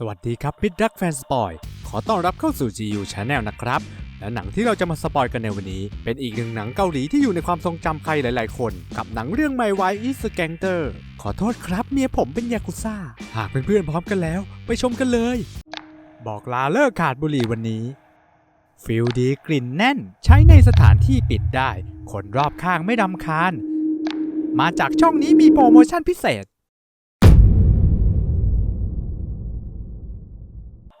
สวัสดีครับมิตรรักแฟนสปอย ขอต้อนรับเข้าสู่ GU Channel นะครับ และหนังที่เราจะมาสปอยกันในวันนี้ เป็นอีกหนึ่งหนังเกาหลีที่อยู่ในความทรงจำใครหลาย ๆ คน กับหนังเรื่อง My Wife is a Gangster ขอโทษครับเมียผมเป็นยากุซ่า หากเพื่อนๆพร้อมกันแล้ว ไปชมกันเลย บอกลาเลิกขาดบุหรี่วันนี้ฟิลดีกลิ่นแน่น ใช้ในสถานที่ปิดได้ คนรอบข้างไม่รำคาญ มาจากช่องนี้มีโปรโมชั่นพิเศษ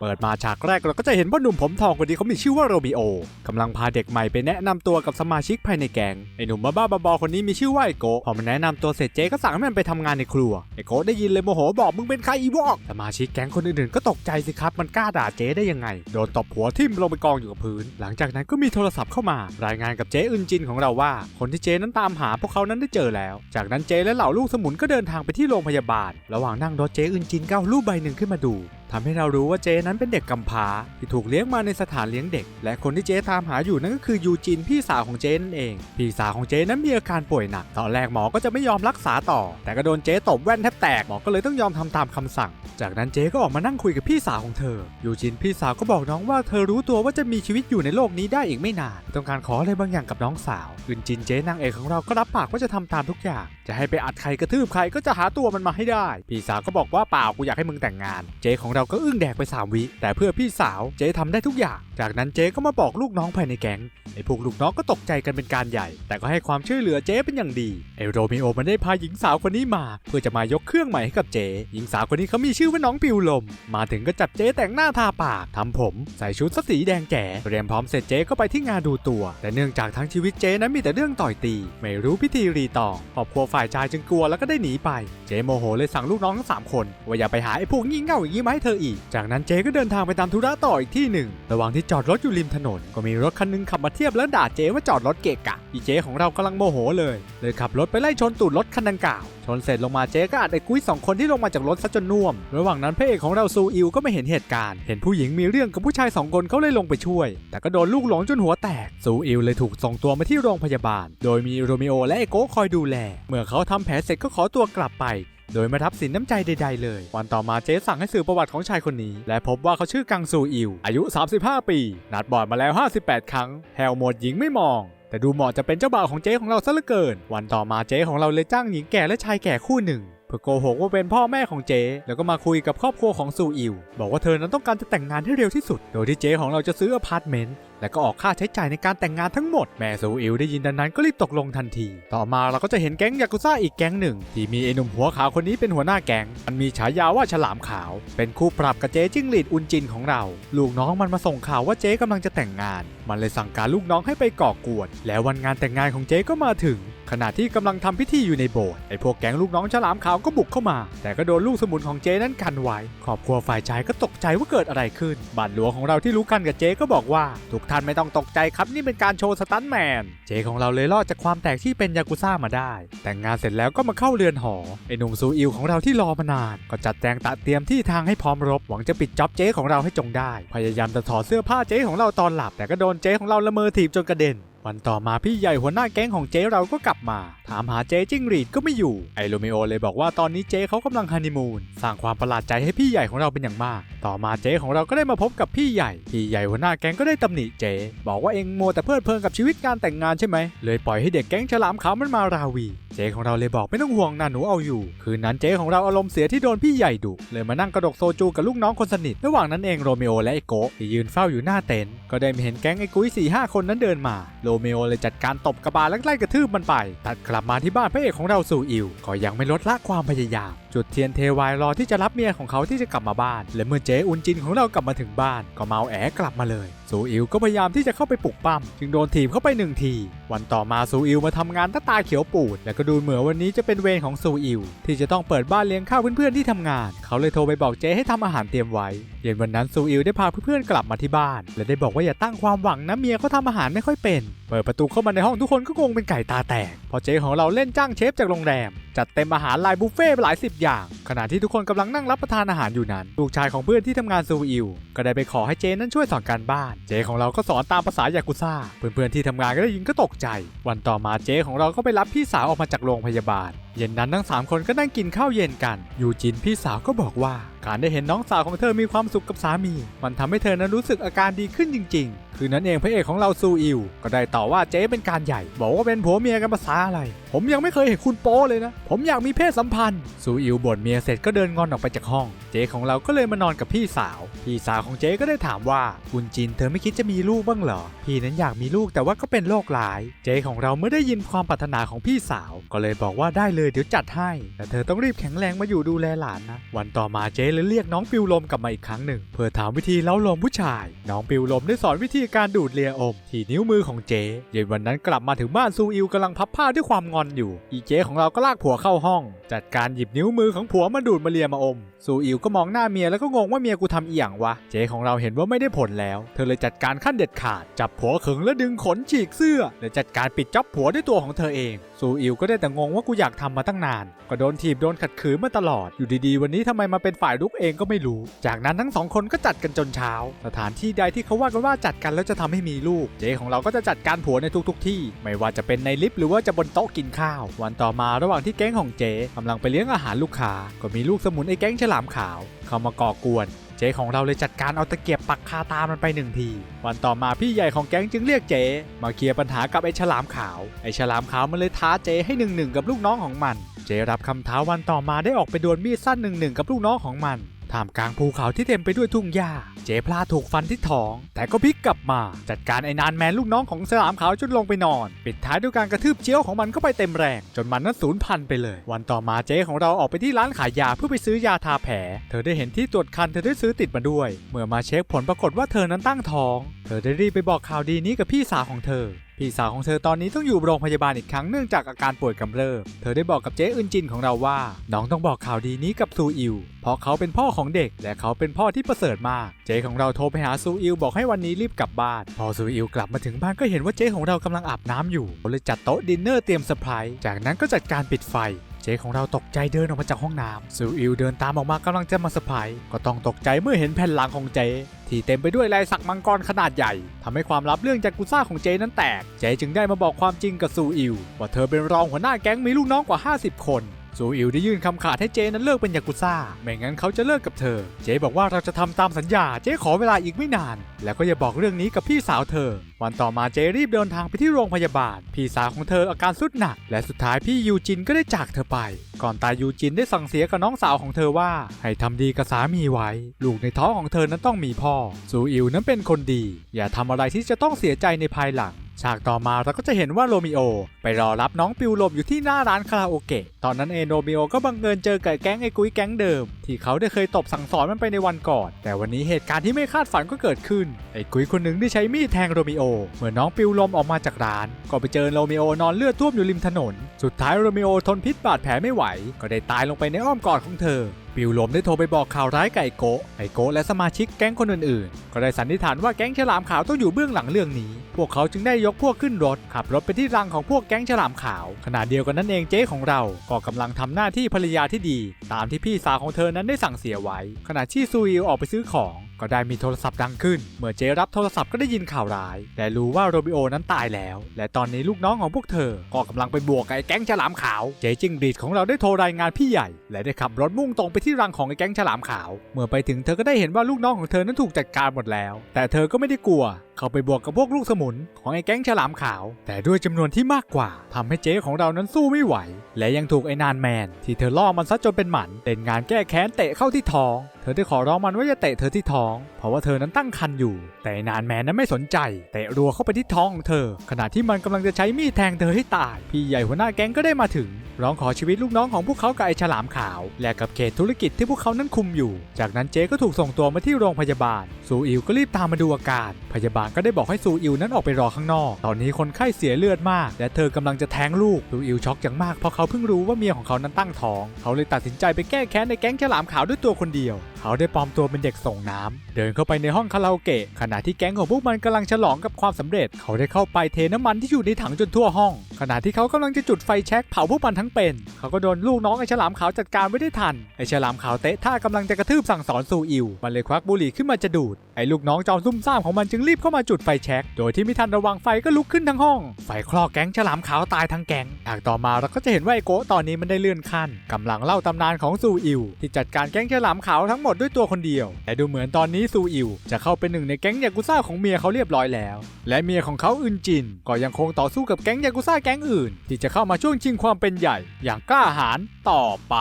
เปิดมาฉากแรกเราก็จะเห็นว่าหนุ่มผมทองคนนี้เขามีชื่อว่าโรมิโอกำลังพาเด็กใหม่ไปแนะนำตัวกับสมาชิกภายในแก๊งไอ้หนุ่มบ้าบอๆคนนี้มีชื่อว่าไอโกพอมันแนะนำตัวเสร็จเจ๊ก็สั่งให้มันไปทำงานในครัวไอโกได้ยินเลยโมโหบอกมึงเป็นใครอีวอกสมาชิกแก๊งคนอื่นๆก็ตกใจสิครับมันกล้าด่าเจ๊ได้ยังไง โดนตบหัวทิ่มลงไปกองอยู่กับพื้น หลังจากนั้นก็มีโทรศัพท์เข้ามา รายงานกับเจ๊อึนจินของเราว่า คนที่เจ๊นั้นตามหาพวกเขานั้นได้เจอแล้ว จากนั้นเจ๊และเหล่าลูกสมุนก็เดินทางไปที่โรงพยาบาล ระหว่างนั่งรถเจ๊อึนจินก็เอารูปใบหนึ่งขึ้นมาดู ทำให้เรารู้ว่าเจนั้นเป็นเด็กกำพร้าที่ถูกเลี้ยงมาในสถานเลี้ยงเด็ก และคนที่เจตามหาอยู่นั่นก็คือยูจินพี่สาวของเจนั่นเอง พี่สาวของเจนั้นมีอาการป่วยหนัก ตอนแรกหมอก็จะไม่ยอมรักษาต่อ แต่ก็โดนเจตบแว่นแทบแตกหมอก็เลยต้องยอมทำตามคำสั่ง จากนั้นเจก็ออกมานั่งคุยกับพี่สาวของเธอ ยูจินพี่สาวก็บอกน้องว่าเธอรู้ตัวว่าจะมีชีวิตอยู่ในโลกนี้ได้อีกไม่นาน ต้องการขออะไรบางอย่างกับน้องสาวอึนจินเจนางเอกของเราก็รับปากว่าจะทำตามทุกอย่าง จะให้ไปอัดใครกระทืบใครก็จะหาตัวมันมาให้ได้ พี่สาวก็บอกว่าเปล่ากูอยากให้มึงแต่งงาน เจของเราก็อึ้งแดกไปสามวิ แต่เพื่อพี่สาวเจ๊ทำได้ทุกอย่าง จากนั้นเจ๊ก็มาบอกลูกน้องภายในแก๊งไอ้พวกลูกน้องก็ตกใจกันเป็นการใหญ่ แต่ก็ให้ความช่วยเหลือเจ๊เป็นอย่างดีไอ้โรมิโอมันได้พาหญิงสาวคนนี้มา เพื่อจะมายกเครื่องใหม่ให้กับเจ๊หญิงสาวคนนี้เขามีชื่อว่าน้องปิวลม มาถึงก็จับเจ๊แต่งหน้าทาปากทำผม ใส่ชุดสีแดงแก่เตรียมพร้อมเสร็จเจ๊ก็ไปที่งานดูตัว แต่เนื่องจากทั้งชีวิตเจ๊นั้นมีแต่เรื่องต่อยตี ไม่รู้พิธีรีตองครอบครัวฝ่ายชายจึงกลัวแล้วก็ได้หนีไป เจ๊โมโหเลยสั่งลูกน้องทั้งสามคนว่าอย่าไปหาไอ้พวกงี่เง่าอย่างนี้มาให้เธออีก จากนั้นเจก็เดินทางไปตามธุระต่ออีกที่หนึ่ง ระหว่างที่จอดรถอยู่ริมถนน ก็มีรถคันหนึงขับมาเทียบแล้วด่าเจว่าจอดรถเกะกะ อีเจของเรากำลังโมโหเลย เลยขับรถไปไล่ชนตูดรถคันดังกล่าว ชนเสร็จลงมาเจก็อัดไอ้กุ้ยสองคนที่ลงมาจากรถซะจนน่วม ระหว่างนั้นพระเอกของเราซูอิวก็ไม่เห็นเหตุการณ์ เห็นผู้หญิงมีเรื่องกับผู้ชายสองคนเขาเลยลงไปช่วย แต่ก็โดนลูกหลงจนหัวแตก ซูอิวเลยถูกส่งตัวมาที่โรงพยาบาล โดยมีโรมิโอและไอโก้คอยดูแล เมื่อเขาทำแผลเสร็จก็ขอตัวกลับไป โดยไม่รับสินน้ำใจใด ๆ เลย วันต่อมาเจ๊สั่งให้สืบประวัติของชายคนนี้ และพบว่าเขาชื่อกังซูอิว อายุ 35 ปี นัดบอดมาแล้ว 58 ครั้งแฮวหมดหญิงไม่มองแต่ดูเหมาะจะเป็นเจ้าบ่าวของเจ๊ของเราซะเหลือเกิน วันต่อมาเจ๊ของเราเลยจ้างหญิงแก่และชายแก่คู่หนึ่ง เพื่อโกหกว่าเป็นพ่อแม่ของเจ แล้วก็มาคุยกับครอบครัวของซูอิว บอกว่าเธอนั้นต้องการจะแต่งงานให้เร็วที่สุด โดยที่เจของเราจะซื้ออพาร์ตเมนต์และก็ออกค่าใช้จ่ายในการแต่งงานทั้งหมด แม่ซูอิวได้ยินดังนั้นก็รีบตกลงทันที ต่อมาเราก็จะเห็นแก๊งยากุซ่าอีกแก๊งหนึ่ง ที่มีไอ้หนุ่มหัวขาวคนนี้เป็นหัวหน้าแก๊ง มันมีฉายาว่าฉลามขาว เป็นคู่ปรับกับเจ๊จิ้งหรีดอุนจินของเรา ลูกน้องมันมาส่งข่าวว่าเจ๊กำลังจะแต่งงาน มันเลยสั่งการลูกน้องให้ไปก่อกวน แล้ววันงานแต่งงานของเจ๊ก็มาถึง ณะที่กำลังทำพิธีอยู่ในโบสถ์ไอ้พวกแก๊งลูกน้องฉลามขาวก็บุกเข้ามา แต่ก็โดนลูกสมุนของเจ๊นั้นกันไว้ครอบครัวฝ่ายชายก็ตกใจว่าเกิดอะไรขึ้นบ้านหลวงของเราที่รู้กันกับเจ๊ก็บอกว่า ทุกท่านไม่ต้องตกใจครับนี่เป็นการโชว์สตันแมนเจ๊ของเราเลยรอดจากความแตกที่เป็นยากุซ่ามาได้ แต่งงานเสร็จแล้วก็มาเข้าเรือนหอไอ้หนุ่มซูอิวของเราที่รอมานาน ก็จัดแจงตะเตรียมที่ทางให้พร้อมรบหวังจะปิดจ็อบเจ๊ของเราให้จงได้ พยายามจะถอดเสื้อผ้าเจ๊ของเราตอนหลับ แต่ก็โดนเจ๊ของเราละเมอถีบจนกระเด็น วันต่อมาพี่ใหญ่หัวหน้าแก๊งของเจ๊เราก็กลับมา ถามหาเจ๊จิ้งหรีดก็ไม่อยู่ไอโรเมโอเลยบอกว่าตอนนี้เจ๊เขากำลังฮันนีมูนสร้างความประหลาดใจให้พี่ใหญ่ของเราเป็นอย่างมาก ต่อมาเจ๊ของเราก็ได้มาพบกับพี่ใหญ่ พี่ใหญ่หัวหน้าแก๊งก็ได้ตำหนิเจ๊บอกว่าเองมัวแต่เพลิดเพลินกับชีวิตการแต่งงานใช่ไหมเลยปล่อยให้เด็กแก๊งฉลามขาวมันมาราวี เจ๊ของเราเลยบอกไม่ต้องห่วงนะหนูเอาอยู่ คืนนั้นเจ๊ของเราอารมณ์เสียที่โดนพี่ใหญ่ดุเลยมานั่งกระดกโซจูกับลูกน้องคนสนิทระหว่างนั้นเองโรเมโอและไอโกะที่ยืนเฝ้าอยู่หน้าเต็นท์ก็ได้เห็นแก๊งไอ้กุ้ยสี่ห้าคนนั้นเดินมาโรเมโอเลยจัดการตบกระบาลและไล่กระทืบมันไปตัดกลับมาที่บ้านพระเอกของเราสู่อิวก็ยังไม่ลดละความพยายาม จุดเทียนเทวายรอที่จะรับเมียของเขาที่จะกลับมาบ้าน และเมื่อเจ๊อุนจินของเรากลับมาถึงบ้าน ก็เมาแอกลับมาเลยซูอิวก็พยายามที่จะเข้าไปปลุกปั้มจึงโดนถีบเข้าไปหนึ่งทีวันต่อมาซูอิวมาทำงานตาตาเขียวปูด และก็ดูเหมือนวันนี้จะเป็นเวรของซูอิวที่จะต้องเปิดบ้านเลี้ยงข้าวเพื่อนๆที่ทำงาน เขาเลยโทรไปบอกเจให้ทำอาหารเตรียมไว้เย็นวันนั้นซูอิวได้พาเพื่อนๆกลับมาที่บ้าน และได้บอกว่าอย่าตั้งความหวังนะเมียเขาทำอาหารไม่ค่อยเป็น เปิดประตูเข้ามาในห้องทุกคนก็งงเป็นไก่ตาแตกพอเจของเราเล่นจ้างเชฟจากโรงแรมจัดเต็มอาหารลายบุฟเฟ่หลายสิบอย่าง ขณะที่ทุกคนกำลังนั่งรับประทานอาหารอยู่นั้นลูกชายของเพื่อนที่ทำงานซูอิวก็ได้ไปขอให้เจนั้นช่วยสอนการบ้าน เจของเราก็สอนตามภาษายากุซ่าเพื่อนๆที่ทำงานก็ได้ยินก็ตกใจ วันต่อมาเจ๊ของเราก็ไปรับพี่สาวออกมาจากโรงพยาบาล เย็นนั้นทั้งสามคนก็นั่งกินข้าวเย็นกัน ยูจินพี่สาวก็บอกว่า การได้เห็นน้องสาวของเธอมีความสุขกับสามี มันทำให้เธอนั้นรู้สึกอาการดีขึ้นจริง ๆ คืนนั้นเองพระเอกของเราซูอิว ก็ได้ต่อว่าเจ๊เป็นการใหญ่ บอกว่าเป็นผัวเมียกันภาษาอะไร ผมยังไม่เคยเห็นคุณโป้เลยนะ ผมอยากมีเพศสัมพันธ์ ซูอิวบ่นเมียเสร็จก็เดินงอนออกไปจากห้อง เจ๊ของเราก็เลยมานอนกับพี่สาว พี่สาวของเจ๊ก็ได้ถามว่าคุณจินเธอไม่คิดจะมีลูกบ้างเหรอ พี่นั้นอยากมีลูกแต่ว่าก็เป็นโรคร้าย เจ๊ของเราเมื่อได้ยินความปรารถนาของพี่สาว ก็เลยบอกว่าได้เลยเดี๋ยวจัดให้ แต่เธอต้องรีบแข็งแรงมาอยู่ดูแลหลานนะ วันต่อมาเจ๊เลยเรียกน้องปิวลมกลับมาอีกครั้งหนึ่ง เพื่อถามวิธีเล้าลมผู้ชาย น้องปิวลมได้สอนวิธีการดูดเลียอม ที่นิ้วมือของเจเย็นวันนั้นกลับมาถึงบ้านซูอิวกำลังพับผ้าด้วยความงอนอยู่ อีเจของเราก็ลากผัวเข้าห้องจัดการหยิบนิ้วมือของผัวมาดูดมาเลียมาอม ซูอิวก็มองหน้าเมียแล้วก็งงว่าเมียกูทำอียงวะ เจ๊ของเราเห็นว่าไม่ได้ผลแล้ว เธอเลยจัดการขั้นเด็ดขาด จับผัวขึงและดึงขนฉีกเสื้อ และจัดการปิดจ็อบผัวด้วยตัวของเธอเอง ซูอิวก็ได้แต่งงว่ากูอยากทำมาตั้งนาน ก็โดนถีบโดนขัดขืนมาตลอด อยู่ดีๆ วันนี้ทำไมมาเป็นฝ่ายลุกเองก็ไม่รู้ จากนั้นทั้งสองคนก็จัดกันจนเช้า สถานที่ใดที่เขาว่ากันว่าจัดกันแล้วจะทำให้มีลูก เจ๊ของเราก็จะจัดการผัวในทุกๆ ที่ ไม่ว่าจะเป็นในลิฟต์หรือว่าจะบนโต๊ะกินข้าว วันต่อมาระหว่างที่แก๊งของเจ๊กำลังไปเลี้ยงอาหารลูกค้าก็มีลูกสมุนไอ้แก๊งฉลามขาว เข้ามาก่อกวน เจ๊ของเราเลยจัดการเอาตะเกียบปักคาตามันไปหนึ่งที วันต่อมาพี่ใหญ่ของแก๊งจึงเรียกเจ๊มาเคลียร์ปัญหากับไอ้ฉลามขาว ไอ้ฉลามขาวมันเลยท้าเจ๊ให้หนึ่งหนึ่งกับลูกน้องของมัน เจ๊รับคำท้าวันต่อมาได้ออกไปดวลมีดสั้นหนึ่งหนึ่งกับลูกน้องของมัน ท่ามกลางภูเขาที่เต็มไปด้วยทุ่งหญ้า เจ๊พลาถูกฟันที่ท้อง แต่ก็พลิกกลับมา จัดการไอ้นานแมนลูกน้องของฉลามขาวจนลงไปนอน ปิดท้ายด้วยการกระทืบเจียวของมันเข้าไปเต็มแรง จนมันนั้นสูญพันธุ์ไปเลย วันต่อมาเจ๊ของเราออกไปที่ร้านขายยาเพื่อไปซื้อยาทาแผล เธอได้เห็นที่ตรวจคันเธอได้ซื้อติดมาด้วย เมื่อมาเช็คผลปรากฏว่าเธอนั้นตั้งท้อง เธอได้รีบไปบอกข่าวดีนี้กับพี่สาวของเธอ พี่สาวของเธอตอนนี้ต้องอยู่โรงพยาบาลอีกครั้งเนื่องจากอาการป่วยกำเริบ เธอได้บอกกับเจ๊อึนจินของเราว่า น้องต้องบอกข่าวดีนี้กับซูอิว เพราะเขาเป็นพ่อของเด็ก และเขาเป็นพ่อที่ประเสริฐมาก เจ๊ของเราโทรไปหาซูอิวบอกให้วันนี้รีบกลับบ้าน พอซูอิวกลับมาถึงบ้านก็เห็นว่าเจ๊ของเรากำลังอาบน้ำอยู่เลยจัดโต๊ะดินเนอร์เตรียมเซอร์ไพรส์ จากนั้นก็จัดการปิดไฟ เจของเราตกใจเดินออกมาจากห้องน้ำซูอิวเดินตามออกมากำลังจะมาเซอร์ไพรส์ก็ต้องตกใจเมื่อเห็นแผ่นหลังของเจ ที่เต็มไปด้วยลายสักมังกรขนาดใหญ่ทำให้ความลับเรื่องจากกุซ่าของเจนั้นแตก เจจึงได้มาบอกความจริงกับซูอิวว่าเธอเป็นรองหัวหน้าแก๊งมีลูกน้องกว่า 50 คนซูอิวได้ยื่นคำขาดให้เจนั้นเลิกเป็นยากุซ่า ไม่งั้นเขาจะเลิกกับเธอ เจบอกว่าเราจะทำตามสัญญา เจขอเวลาอีกไม่นาน แล้วก็อย่าบอกเรื่องนี้กับพี่สาวเธอวันต่อมาเจรีบเดินทางไปที่โรงพยาบาล พี่สาวของเธออาการสุดหนัก และสุดท้ายพี่ยูจินก็ได้จากเธอไป ก่อนตายยูจินได้สั่งเสียกับน้องสาวของเธอว่า ให้ทำดีกับสามีไว้ ลูกในท้องของเธอนั้นต้องมีพ่อซูอิวนั้นเป็นคนดี อย่าทำอะไรที่จะต้องเสียใจในภายหลังฉากต่อมาเราก็จะเห็นว่าโรมิโอ ไปรอรับน้องปิวลมอยู่ที่หน้าร้านคาราโอเกะ ตอนนั้นเองโรมิโอก็บังเอิญเจอกับแก๊งไอ้กุ้ยแก๊งเดิมที่เขาได้เคยตบสั่งสอนมันไปในวันก่อน แต่วันนี้เหตุการณ์ที่ไม่คาดฝันก็เกิดขึ้น ไอ้กุ้ยคนหนึ่งได้ใช้มีดแทงโรมิโอ เมื่อน้องปิวลมออกมาจากร้าน ก็ไปเจอโรมิโอนอนเลือดท่วมอยู่ริมถนน สุดท้ายโรมิโอทนพิษบาดแผลไม่ไหว ก็ได้ตายลงไปในอ้อมกอดของเธอ ปิวลมได้โทรไปบอกข่าวร้ายกับไอโกะไอโกะและสมาชิกแก๊งคนอื่นๆ ก็ได้สันนิษฐานว่าแก๊งฉลามขาวต้องอยู่เบื้องหลังเรื่องนี้ พวกเขาจึงได้ยกพวกขึ้นรถ ขับรถไปที่รังของพวกแก๊งฉลามขาว ขณะเดียวกันนั้นเองเจ๊ของเรา ก็กำลังทำหน้าที่ภรรยาที่ดี ตามที่พี่สาวของเธอนั้นได้สั่งเสียไว้ ขณะที่ซูอิวออกไปซื้อของก็ได้มีโทรศัพท์ดังขึ้น เมื่อเจ๊รับโทรศัพท์ก็ได้ยินข่าวร้าย และรู้ว่าโรบิโอนั้นตายแล้ว และตอนนี้ลูกน้องของพวกเธอ ก็กำลังไปบวกกับไอ้แก๊งฉลามขาว เจจิงดีดของเราได้โทรรายงานพี่ใหญ่ และได้ขับรถมุ่งตรงไปที่รังของไอ้แก๊งฉลามขาว เมื่อไปถึงเธอก็ได้เห็นว่าลูกน้องของเธอนั้นถูกจัดการหมดแล้ว แต่เธอก็ไม่ได้กลัวเข้าไปบวกกับพวกลูกสมุนของไอ้แก๊งฉลามขาว แต่ด้วยจำนวนที่มากกว่าทำให้เจ๊ของเรานั้นสู้ไม่ไหว และยังถูกไอ้นานแมน ที่เธอล่อมันซะจนเป็นหมันเล่นงานแก้แค้นเตะเข้าที่ท้อง เธอได้ขอร้องมันว่าอย่าเตะเธอที่ท้อง เพราะว่าเธอนั้นตั้งครรภ์อยู่ แต่นานแมนนั้นไม่สนใจเตะรัวเข้าไปที่ท้องของเธอ ขณะที่มันกำลังจะใช้มีดแทงเธอให้ตาย พี่ใหญ่หัวหน้าแก๊งก็ได้มาถึง ร้องขอชีวิตลูกน้องของพวกเขากับไอ้ฉลามขาว และกับเขตธุรกิจที่พวกเขานั้นคุมอยู่ จากนั้นเจ๊ก็ถูกส่งตัวมาที่โรงพยาบาลซูอิวก็รีบตามมาดูอาการ พยาบาลก็ได้บอกให้ซูอิวนั้นออกไปรอข้างนอก ตอนนี้คนไข้เสียเลือดมาก และเธอกำลังจะแท้งลูก ซูอิวช็อกอย่างมากเพราะเขาเพิ่งรู้ว่าเมียของเขานั้นตั้งท้อง เขาเลยตัดสินใจไปแก้แค้นในแก๊งฉลามขาวด้วยตัวคนเดียว เขาได้ปลอมตัวเป็นเด็กส่งน้ำเดินเข้าไปในห้องคาราโอเกะขณะที่แก๊งของพวกมันกำลังฉลองกับความสำเร็จ เขาได้เข้าไปเทน้ำมันที่อยู่ในถังจนทั่วห้อง ขณะที่เขากำลังจะจุดไฟแช็กเผาพวกมันทั้งเป็น เขาก็โดนลูกน้องไอ้ฉลามขาวจัดการไว้ได้ทันไอ้ฉลามขาวเตะท่ากำลังจะกระทืบสั่งสอนซูอิวมันเลยควักบุหรี่ขึ้นมาจะดูดไอ้ลูกน้องจอมซุ่มซ่ามของมันจึงรีบเข้ามาจุดไฟแช็กโดยที่ไม่ทันระวังไฟก็ลุกขึ้นทั้งห้อง ไฟคลอกแก๊งฉลามขาวตายทั้งแก๊งฉากต่อมาเราก็จะเห็นว่าไอ้โกะตอนนี้มันได้เลื่อนขั้นกำลังเล่าตำนานของซูอิวที่จัดการแก๊งฉลามขาวทั้งหมดดด้วยตัวคนเดียว แต่ดูเหมือนตอนนี้ซูอิว จะเข้าเป็นหนึ่งในแก๊งยากุซ่าของเมียเขาเรียบร้อยแล้ว และเมียของเขาอึนจิน ก็ยังคงต่อสู้กับแก๊งยากุซ่าแก๊งอื่น ที่จะเข้ามาช่วงชิงความเป็นใหญ่ อย่างกล้าหาญต่อไป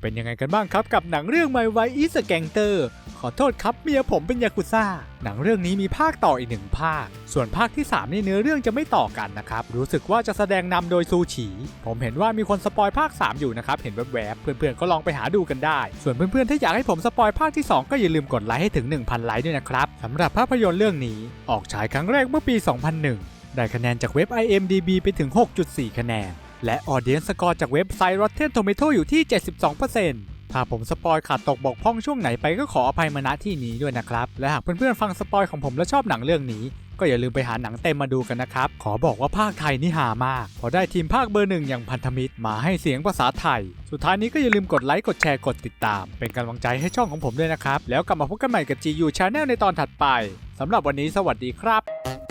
เป็นยังไงกันบ้างครับกับหนังเรื่อง My Wife is a Gangster อโทษครับเมียผมเป็นยากุซ่า หนังเรื่องนี้มีภาคต่ออีกหนึ่งภาค ส่วนภาคที่3ในเนื้อเรื่องจะไม่ต่อกันนะครับ รู้สึกว่าจะแสดงนำโดยซูฉีผมเห็นว่ามีคนสปอยภาค 3 อยู่นะครับ เห็นแวบๆ เพื่อนๆ ก็ลองไปหาดูกันได้ ส่วนเพื่อนๆ ถ้าอยากให้ผมสปอยภาคที่ 2 ก็อย่าลืมกดไลค์ให้ถึง 1,000 ไลค์ด้วยนะครับสำหรับภาพยนตร์เรื่องนี้ ออกฉายครั้งแรกเมื่อปี 2001 ได้คะแนนจากเว็บ IMDB ไปถึง 6.4 คะแนน และออเดียนสกอร์จากเว็บไซต์ Rotten Tomato อยู่ที่ 72% ถ้าผมสปอยขาดตกบกพร่องช่วงไหนไปก็ขออภัยมาณที่นี้ด้วยนะครับ และหากเพื่อนๆฟังสปอยของผมและชอบหนังเรื่องนี้ ก็อย่าลืมไปหาหนังเต็มมาดูกันนะครับ ขอบอกว่าภาคไทยนี่หามาก พอได้ทีมภาคเบอร์หนึ่งอย่างพันธมิตรมาให้เสียงภาษาไทย สุดท้ายนี้ก็อย่าลืมกดไลค์กดแชร์กดติดตาม เป็นกำลังใจให้ช่องของผมด้วยนะครับ แล้วกลับมาพบกันใหม่กับ GU Channel ในตอนถัดไปสำหรับวันนี้สวัสดีครับ